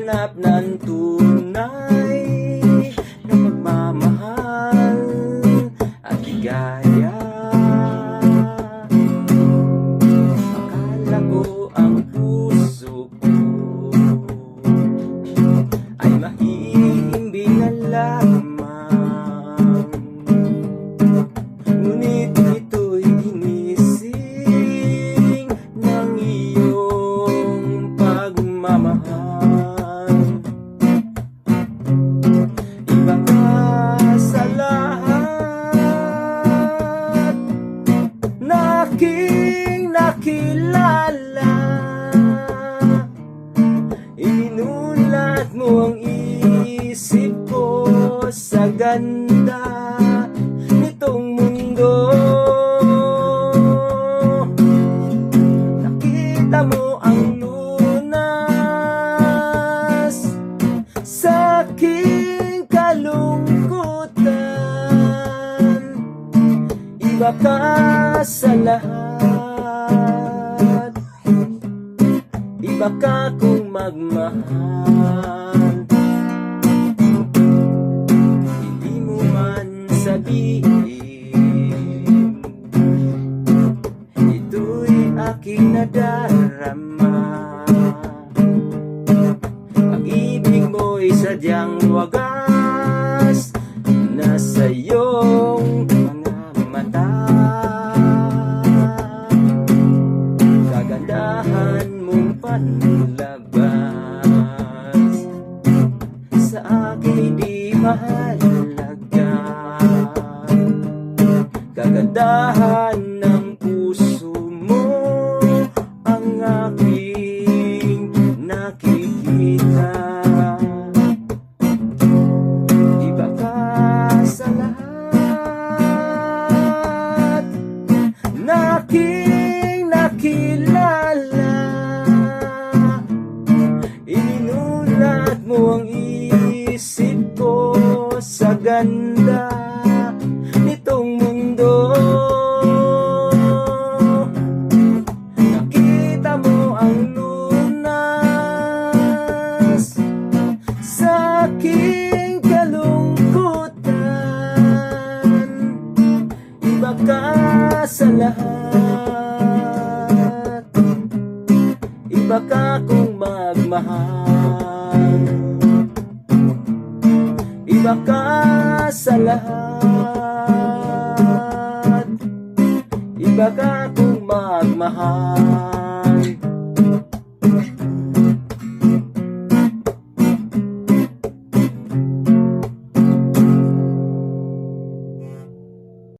Naghahanap ng tunay na pagmamahal at ligaya Akala ko ang puso ko ay mahihimbing na lamang. Ngunit ito'y ginising ng iyong pagmamahal aking nakilala Inulat mo ang isip ko sa ganda nitong mundo. Nakita mo ang lunas sa aking kalungkutan. Iba ka sa lahat Iba ka kung magmahal. Hindi mo man sabihin Ito'y aking nadarama. Pag-ibig mo'y sadyang wagas panlabas Sa akin di mahalaga. Kagandahan ganda nitong mundo. Nakita mo ang lunas sa aking kalungkutan. Iba ka sa lahat. Iba ka kung magmahal. Iba ka sa lahat. Iba ka kung magmahal